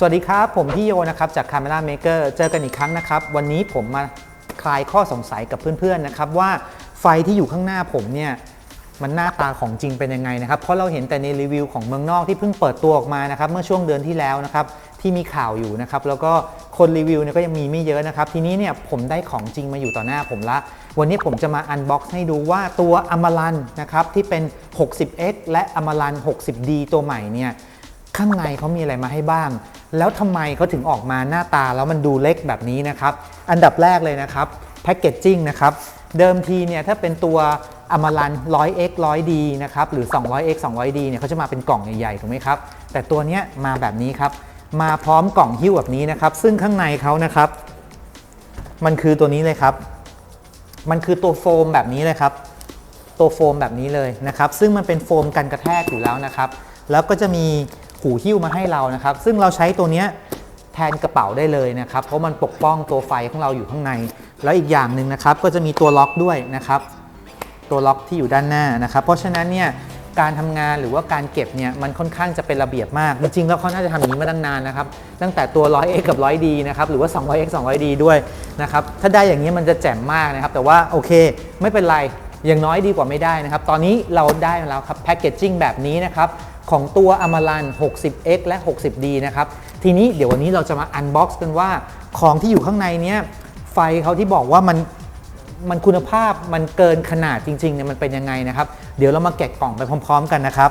สวัสดีครับ ผมพี่โยนะครับจาก Camera Maker เจอกันอีกครั้งนะครับ วันนี้ผมมาคลายข้อสงสัยกับเพื่อนๆนะครับว่าไฟที่อยู่ข้างหน้าผมเนี่ยมันหน้าตาของจริงเป็นยังไงนะครับเพราะเราเห็นแต่ในรีวิวของเมืองนอกที่เพิ่งเปิดตัวออกมานะครับเมื่อช่วงเดือนที่แล้วนะครับที่มีข่าวอยู่นะครับแล้วก็คนรีวิวเนี่ยก็ยังมีไม่เยอะนะครับทีนี้เนี่ยผมได้ของจริงมาอยู่ต่อหน้าผมละ วันนี้ผมจะมาอันบ็อกซ์ให้ดูว่าตัวอมรันนะครับที่เป็น 60x และอมรัน 60d ตัวใหม่เนี่ย ข้างในเขามีอะไรมาให้บ้าง แล้วทำไมเขาถึงออกมาหน้าตาแล้วมันดูเล็กแบบนี้นะครับ อันดับแรกเลยนะครับแพคเกจจิ้งนะครับ เดิมทีเนี่ยถ้าเป็นตัวอมารัน 100x 100d นะครับ หรือ 200x 200d เนี่ยเขาจะมาเป็นกล่องใหญ่ๆ ถูกไหมครับ แต่ตัวเนี้ยมาแบบนี้ครับ มาพร้อมกล่องหิ้วแบบนี้นะครับ ซึ่งข้างในเขานะครับ มันคือตัวนี้เลยครับ มันคือตัวโฟมแบบนี้เลยครับ ตัวโฟมแบบนี้เลยนะครับ ซึ่งมันเป็นโฟมกันกระแทกอยู่แล้วนะครับ แล้วก็จะมี หูหิ้วมาให้เรานะครับ ซึ่งเราใช้ตัวเนี้ยแทนกระเป๋าได้เลยนะครับ เพราะมันปกป้องตัวไฟของเราอยู่ข้างใน แล้วอีกอย่างหนึ่งนะครับ ก็จะมีตัวล็อกด้วยนะครับ ตัวล็อกที่อยู่ด้านหน้านะครับ เพราะฉะนั้นเนี่ยการทำงานหรือว่าการเก็บเนี่ยมันค่อนข้างจะเป็นระเบียบมาก จริงๆแล้วเขาน่าจะทำอย่างนี้มาตั้งนานนะครับ ตั้งแต่ตัว 100x กับ 100d นะครับ หรือว่า 200x 200d ด้วยนะครับ ถ้าได้อย่างนี้มันจะแจ่มมากนะครับ แต่ว่าโอเค ไม่เป็นไร อย่างน้อยดีกว่าไม่ได้นะครับ ตอนนี้เราได้แล้วครับแพคเกจจิ้งแบบนี้นะครับ ของตัวอมรัน 60x และ 60d นะครับ ทีนี้เดี๋ยววันนี้เราจะมาอันบ็อกซ์กันว่าของที่อยู่ข้างในเนี้ยไฟเขาที่บอกว่ามันมันคุณภาพมันเกินขนาดจริงๆเนี่ยมันเป็นยังไงนะครับ เดี๋ยวเรามาแกะกล่องไปพร้อม ๆ กันนะครับ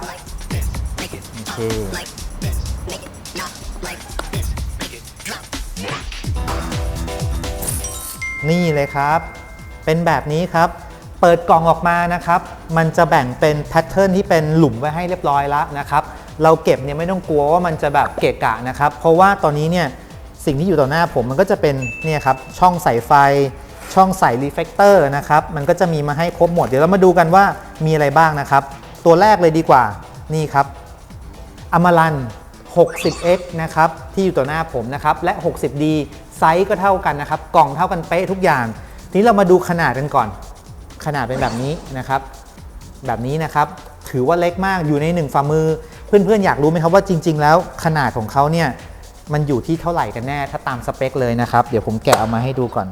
โอเคนี่เลยครับ เป็นแบบนี้ครับ เปิดกล่องออกมานะครับ มันจะแบ่งเป็นแพทเทิร์นที่เป็นหลุมไว้ให้เรียบร้อยแล้วนะครับ เราเก็บเนี่ยไม่ต้องกลัวว่ามันจะแบบเกะกะนะครับ เพราะว่าตอนนี้เนี่ยสิ่งที่อยู่ต่อหน้าผมมันก็จะเป็นเนี่ยครับช่องใส่ไฟ ช่องใส่รีเฟกเตอร์นะครับ มันก็จะมีมาให้ครบหมด เดี๋ยวเรามาดูกันว่ามีอะไรบ้างนะครับ ตัวแรกเลยดีกว่านี่ครับอมรัน 60x นะครับที่อยู่ต่อหน้าผมนะครับและ 60d ไซส์ก็เท่ากันนะครับ กล่องเท่ากันเป๊ะทุกอย่าง ทีนี้เรามาดูขนาดกันก่อน ขนาดเป็นแบบนี้นะครับ แบบนี้นะครับถือว่าเล็กมากอยู่ในหนึ่งฝ่ามือ เพื่อนๆ อยากรู้ไหมครับว่าจริง ๆ แล้วขนาดของเขาเนี่ยมันอยู่ที่เท่าไหร่กันแน่ถ้าตามสเปคเลยนะครับ เดี๋ยวผมแกะเอามาให้ดูก่อน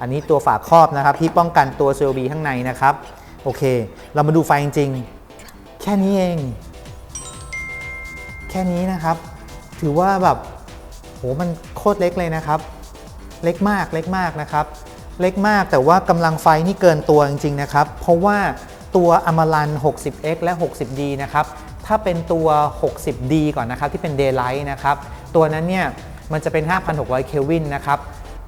อันนี้ตัวฝาครอบนะครับ ที่ป้องกันตัว CLB ข้างในนะครับ โอเค เรามาดูไฟจริงๆ แค่นี้เอง แค่นี้นะครับ ถือว่าแบบโหมันโคตรเล็กเลยนะครับ เล็กมากเล็กมากนะครับ เล็กมากแต่ว่ากำลังไฟนี่เกินตัวจริงๆนะครับ เพราะว่า ตัวอมรัน 60x และ 60d นะครับ ถ้าเป็นตัว 60d ก่อนนะครับที่เป็น Daylight นะครับ ตัวนั้นเนี่ยมันจะเป็น 5,600 เคลวินนะครับ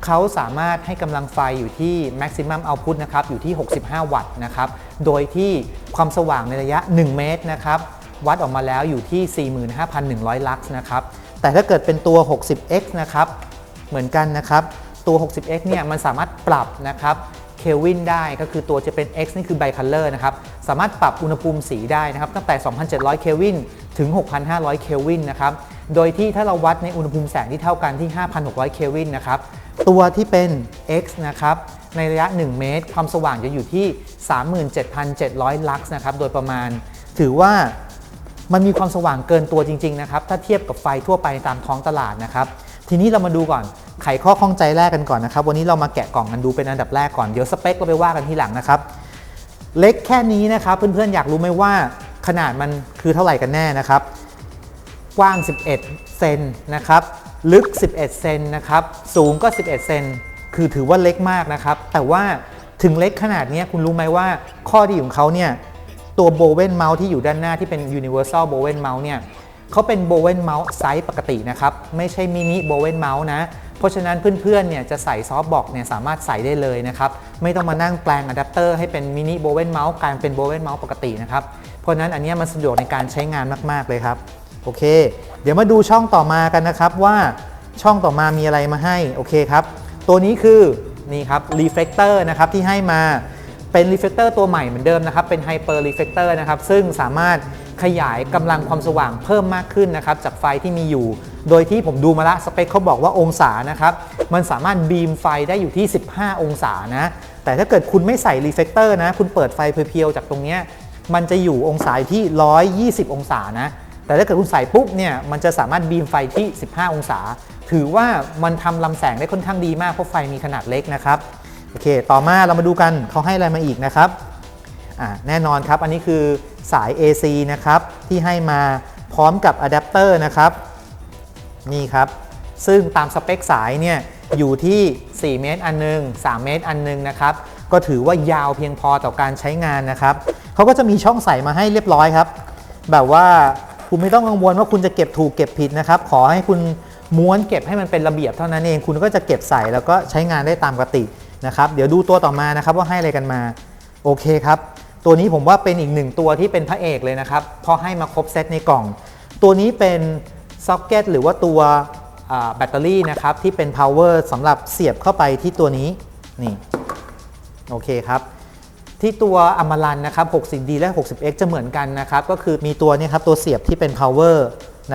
เขาสามารถให้กำลังไฟอยู่ที่ maximum output นะครับอยู่ที่ 65 วัตต์นะครับ โดยที่ความสว่างในระยะ 1 เมตรนะครับวัดออกมาแล้วอยู่ที่ 45,100 ลักซ์นะครับ แต่ถ้าเกิดเป็นตัว 60x นะครับ เหมือนกันนะครับ ตัว 60x เนี่ยมันสามารถปรับนะครับ เคลวินได้ก็คือตัวจะเป็น x นี่คือไบคัลเลอร์นะครับ สามารถปรับอุณหภูมิสีได้นะครับ ตั้งแต่ 2,700 เคลวินถึง 6,500 เคลวินนะครับ โดยที่ถ้าเราวัดในอุณหภูมิแสงที่เท่ากันที่ 5,600 เคลวินนะครับ ตัวที่เป็น x นะครับ ในระยะ 1 เมตร ความสว่างจะอยู่ที่ 37,700 ลักซ์นะครับ โดยประมาณ ถือว่ามันมีความสว่างเกินตัวจริง ๆ นะครับ ถ้าเทียบกับไฟทั่วไปตามท้องตลาดนะครับ ทีนี้เรามาดูก่อน ไขข้อข้องใจแรกกันก่อนนะครับ วันนี้เรามาแกะกล่องกันดูเป็นอันดับแรกก่อน เดี๋ยวสเปคเราไปว่ากันทีหลังนะครับ เล็กแค่นี้นะครับ เพื่อนๆอยากรู้ไหมว่าขนาดมันคือเท่าไหร่กันแน่นะครับ กว้าง 11 เซนนะครับ ลึก 11 เซนนะครับ สูงก็ 11 เซน คือถือว่าเล็กมากนะครับ แต่ว่าถึงเล็กขนาดนี้คุณรู้ไหมว่าข้อดีของเขาเนี่ยตัวโบเวนเมาส์ที่อยู่ด้านหน้าที่เป็น Universal b o w e n Mouse เนี่ยเขาเป็นโบเวนเมาส์ไซส์ปกตินะครับ ไม่ใช่มินิโบเวนเมาส์นะ เพราะฉะนั้นเพื่อนๆเนี่ยจะใส่ซอฟต์บ็อกเนี่ยสามารถใส่ได้เลยนะครับไม่ต้องมานั่งแปลงอะแดปเตอร์ให้เป็นมินิโบเวนเมาส์กลายเป็นโบเวนเมาส์ปกตินะครับเพราะฉะนั้นอันนี้มันสะดวกในการใช้งานมากๆเลยครับโอเค เดี๋ยวมาดูช่องต่อมากันนะครับว่าช่องต่อมามีอะไรมาให้โอเคครับตัวนี้คือนี่ครับรีเฟ l กเตอร์นะครับที่ให้มาเป็นรีเฟ l กเตอร์ตัวใหม่เหมือนเดิมนะครับเป็นไฮเปอร์รีเฟ l กเตอร์นะครับซึ่งสามารถขยายกำลังความสว่างเพิ่มมากขึ้นนะครับจากไฟที่มีอยู่ โดยที่ผมดูมาละสเปคเขาบอกว่าองศานะครับ มันสามารถบีมไฟได้อยู่ที่ 15 องศานะ แต่ถ้าเกิดคุณไม่ใส่รีเฟกเตอร์นะ คุณเปิดไฟเพียวๆจากตรงเนี้ยมันจะอยู่องศาอยู่ที่ 120 องศานะ แต่ถ้าเกิดคุณใส่ปุ๊บเนี่ย มันจะสามารถบีมไฟที่ 15 องศา ถือว่ามันทำลำแสงได้ค่อนข้างดีมาก เพราะไฟมีขนาดเล็กนะครับ โอเค ต่อมาเรามาดูกันเขาให้อะไรมาอีกนะครับแน่นอนครับ อันนี้คือสาย AC นะครับ ที่ให้มาพร้อมกับอะแดปเตอร์นะครับ นี่ครับ ซึ่งตามสเปคสายเนี่ยอยู่ที่ 4 เมตรอันหนึง 3 เมตรอันหนึงนะครับ ก็ถือว่ายาวเพียงพอต่อการใช้งานนะครับ เขาก็จะมีช่องใส่มาให้เรียบร้อยครับ แบบว่าคุณไม่ต้องกังวลว่าคุณจะเก็บถูกเก็บผิดนะครับ ขอให้คุณม้วนเก็บให้มันเป็นระเบียบเท่านั้นเอง คุณก็จะเก็บใส่แล้วก็ใช้งานได้ตามปกตินะครับ เดี๋ยวดูตัวต่อมานะครับว่าให้อะไรกันมา โอเคครับ ตัวนี้ผมว่าเป็นอีกหนึ่งตัวที่เป็นพระเอกเลยนะครับพราะให้มาครบเซตในกล่อง ตัวนี้เป็น ซ็อกเก็ตหรือว่าตัวแบตเตอรี่นะครับที่เป็น power สำหรับเสียบเข้าไปที่ตัวนี้นี่โอเคครับ ที่ตัวอัมารันนะครับ 60D และ 60X จะเหมือนกันนะครับ ก็คือมีตัวนี้ครับตัวเสียบที่เป็น power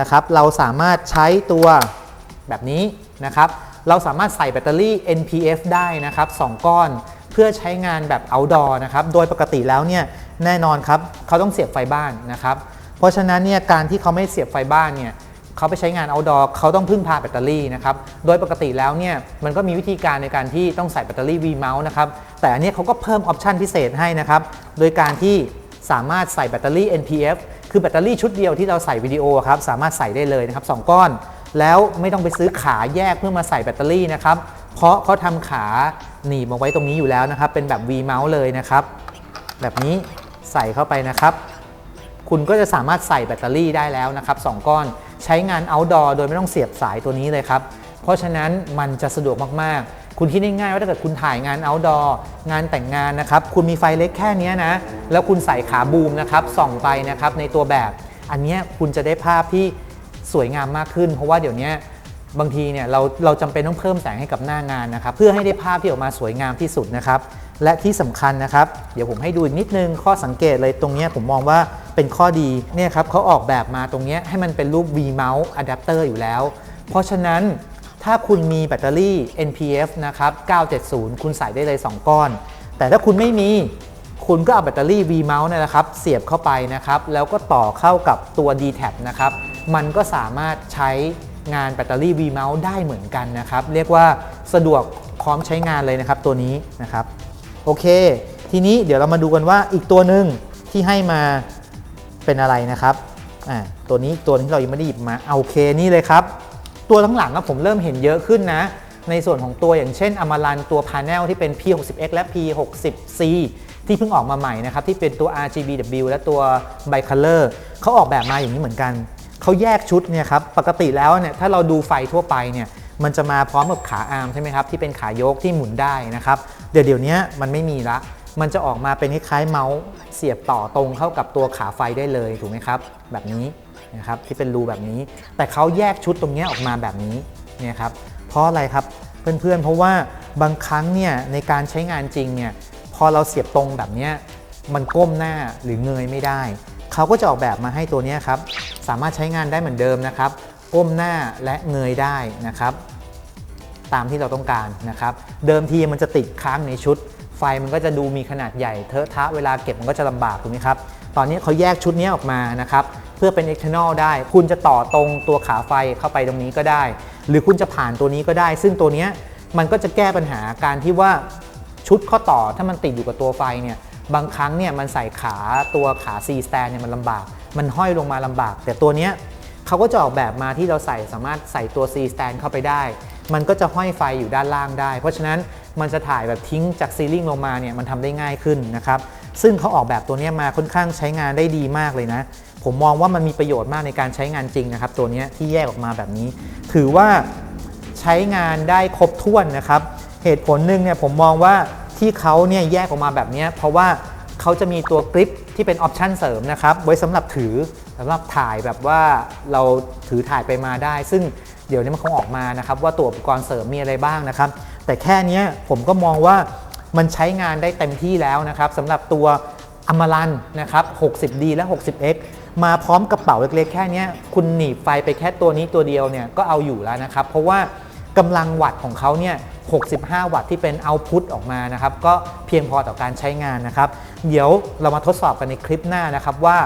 นะครับเราสามารถใช้ตัวแบบนี้นะครับ เราสามารถใส่แบตเตอรี่ NPF ได้นะครับ 2 ก้อนเพื่อใช้งานแบบ outdoor นะครับ โดยปกติแล้วเนี่ยแน่นอนครับเขาต้องเสียบไฟบ้านนะครับ เพราะฉะนั้นเนี่ยการที่เขาไม่เสียบไฟบ้านเนี่ย เขาไปใช้งาน outdoor เขาต้องพึ่งพาแบตเตอรี่นะครับ โดยปกติแล้วเนี่ยมันก็มีวิธีการในการที่ต้องใส่แบตเตอรี่ V mount นะครับ แต่อันนี้เขาก็เพิ่มออปชันพิเศษให้นะครับ โดยการที่สามารถใส่แบตเตอรี่ NPF คือแบตเตอรี่ชุดเดียวที่เราใส่วิดีโอครับสามารถใส่ได้เลยนะครับ2ก้อน แล้วไม่ต้องไปซื้อขาแยกเพื่อมาใส่แบตเตอรี่นะครับ เพราะเขาทำขาหนีบมาไว้ตรงนี้อยู่แล้วนะครับ เป็นแบบ V mount เลยนะครับ แบบนี้ใส่เข้าไปนะครับ คุณก็จะสามารถใส่แบตเตอรี่ได้แล้วนะครับ2ก้อน ใช้งาน outdoor โดยไม่ต้องเสียบสายตัวนี้เลยครับ เพราะฉะนั้นมันจะสะดวกมากๆ คุณคิดง่ายๆว่าถ้าเกิดคุณถ่ายงาน outdoor งานแต่งงานนะครับ คุณมีไฟเล็กแค่นี้นะ แล้วคุณใส่ขาบูมนะครับส่องไปนะครับในตัวแบบ อันนี้คุณจะได้ภาพที่สวยงามมากขึ้น เพราะว่าเดี๋ยวนี้บางทีเนี่ยเราเราจำเป็นต้องเพิ่มแสงให้กับหน้างานนะครับ เพื่อให้ได้ภาพที่ออกมาสวยงามที่สุดนะครับ และที่สำคัญนะครับ เดี๋ยวผมให้ดูอีกนิดนึงข้อสังเกตเลยตรงนี้ผมมองว่า เป็นข้อดีเนี่ยครับเขาออกแบบมาตรงนี้ให้มันเป็นรูป V mount adapter อยู่แล้ว เพราะฉะนั้นถ้าคุณมีแบตเตอรี่ NPF นะครับ 970 คุณใส่ได้เลย 2 ก้อน แต่ถ้าคุณไม่มี คุณก็เอาแบตเตอรี่ V mount เนี่ยนะครับ เสียบเข้าไปนะครับ แล้วก็ต่อเข้ากับตัว d t a c นะครับ มันก็สามารถใช้งานแบตเตอรี่ V mount ได้เหมือนกันนะครับ เรียกว่าสะดวกพร้อมใช้งานเลยนะครับ ตัวนี้นะครับ โอเค ทีนี้เดี๋ยวเรามาดูกันว่าอีกตัวหนึ่งที่ให้มา เป็นอะไรนะครับอ่าตัวนี้ตัวที่เรายังไม่ได้หยิบมาเอาเคนี่เลยครับ ตัวทั้งหลังๆอะผมเริ่มเห็นเยอะขึ้นนะ ในส่วนของตัวอย่างเช่นอมารันตัวพา n e l ที่เป็น P60X และ P60C ที่เพิ่งออกมาใหม่นะครับ ที่เป็นตัว RGBW และตัว Bicolor เขาออกแบบมาอย่างนี้เหมือนกัน เขาแยกชุดเนี่ยครับปกติแล้วเนี่ยถ้าเราดูไฟทั่วไปเนี่ยมันจะมาพร้อมกับขาอาร์มใช่ไหมครับที่เป็นขายกที่หมุนได้นะครับเดี๋ยวเดี๋ยวนี้มันไม่มีละ มันจะออกมาเป็นคล้ายๆเมาส์เสียบต่อตรงเข้ากับตัวขาไฟได้เลยถูกไหมครับ แบบนี้นะครับที่เป็นรูแบบนี้ แต่เขาแยกชุดตรงนี้ออกมาแบบนี้เนี่ยครับเพราะอะไรครับเพื่อนๆ เพราะว่าบางครั้งเนี่ยในการใช้งานจริงเนี่ยพอเราเสียบตรงแบบนี้มันก้มหน้าหรือเงยไม่ได้ เขาก็จะออกแบบมาให้ตัวนี้ครับ สามารถใช้งานได้เหมือนเดิมนะครับ ก้มหน้าและเงยได้นะครับ ตามที่เราต้องการนะครับ เดิมทีมันจะติดค้างในชุด ไฟมันก็จะดูมีขนาดใหญ่เทอะทะเวลาเก็บมันก็จะลำบากถูกไหมครับ ตอนนี้เขาแยกชุดนี้ออกมานะครับเพื่อเป็น external ได้ คุณจะต่อตรงตัวขาไฟเข้าไปตรงนี้ก็ได้ หรือคุณจะผ่านตัวนี้ก็ได้ ซึ่งตัวนี้มันก็จะแก้ปัญหาการที่ว่าชุดข้อต่อถ้ามันติดอยู่กับตัวไฟเนี่ยบางครั้งเนี่ยมันใส่ขาตัวขา C stand เนี่ยมันลำบาก มันห้อยลงมาลำบาก แต่ตัวเนี้ยเขาก็จะออกแบบมาที่เราใส่สามารถใส่ตัว C stand เข้าไปได้ มันก็จะห้อยไฟอยู่ด้านล่างได้ เพราะฉะนั้นมันจะถ่ายแบบทิ้งจากซีลิงลงมาเนี่ยมันทำได้ง่ายขึ้นนะครับ ซึ่งเขาออกแบบตัวนี้มาค่อนข้างใช้งานได้ดีมากเลยนะ ผมมองว่ามันมีประโยชน์มากในการใช้งานจริงนะครับ ตัวนี้ที่แยกออกมาแบบนี้ ถือว่าใช้งานได้ครบถ้วนนะครับ เหตุผลหนึ่งเนี่ยผมมองว่าที่เขาเนี่ยแยกออกมาแบบนี้เพราะว่าเขาจะมีตัวกริปที่เป็นออปชันเสริมนะครับ ไว้สำหรับถือสำหรับถ่ายแบบว่าเราถือถ่ายไปมาได้ ซึ่ง เดี๋ยวนี้มันคงออกมานะครับว่าตัวอุปกรณ์เสริมมีอะไรบ้างนะครับ แต่แค่นี้ผมก็มองว่ามันใช้งานได้เต็มที่แล้วนะครับสำหรับตัวอมรันนะครับ 60D และ 60X มาพร้อมกระเป๋าเล็กๆ แค่นี้คุณหนีบไฟไปแค่ตัวนี้ตัวเดียวเนี่ยก็เอาอยู่แล้วนะครับ เพราะว่ากำลังวัตต์ของเขาเนี่ย 65 วัตต์ที่เป็นเอาพุตออกมานะครับ ก็เพียงพอต่อการใช้งานนะครับ เดี๋ยวเรามาทดสอบกันในคลิปหน้านะครับว่า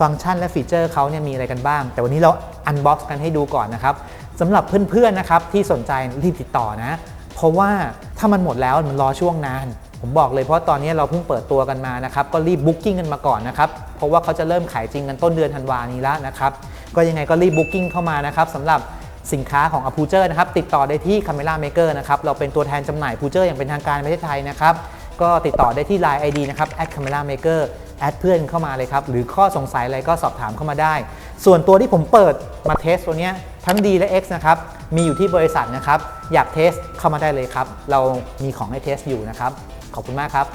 ฟังก์ชันและฟีเจอร์เขาเนี่ยมีอะไรกันบ้าง แต่วันนี้เราอันบ็อกซ์กันให้ดูก่อนนะครับ สำหรับเพื่อนๆนะครับที่สนใจรีบติดต่อนะ เพราะว่าถ้ามันหมดแล้วมันรอช่วงนาน ผมบอกเลยเพราะตอนนี้เราเพิ่งเปิดตัวกันมานะครับก็รีบบุ๊กิ้งกันมาก่อนนะครับเพราะว่าเขาจะเริ่มขายจริงกันต้นเดือนธันวานี้แล้วนะครับก็ยังไงก็รีบบุ๊กิ้งเข้ามานะครับสำหรับสินค้าของ a p u j e r นะครับติดต่อได้ที่ Camera Maker นะครับเราเป็นตัวแทนจำหน่าย p u j e r อย่างเป็นทางการในประเทศไทยนะครับก็ติดต่อได้ที่ Line ID นะครับ @camera maker แอดเพื่อนเข้ามาเลยครับ หรือข้อสงสัยอะไรก็สอบถามเข้ามาได้ ส่วนตัวที่ผมเปิดมาเทสตัวเนี้ย ทั้ง D และ X นะครับ มีอยู่ที่บริษัทนะครับ อยากเทสเข้ามาได้เลยครับ เรามีของให้เทสอยู่นะครับ ขอบคุณมากครับ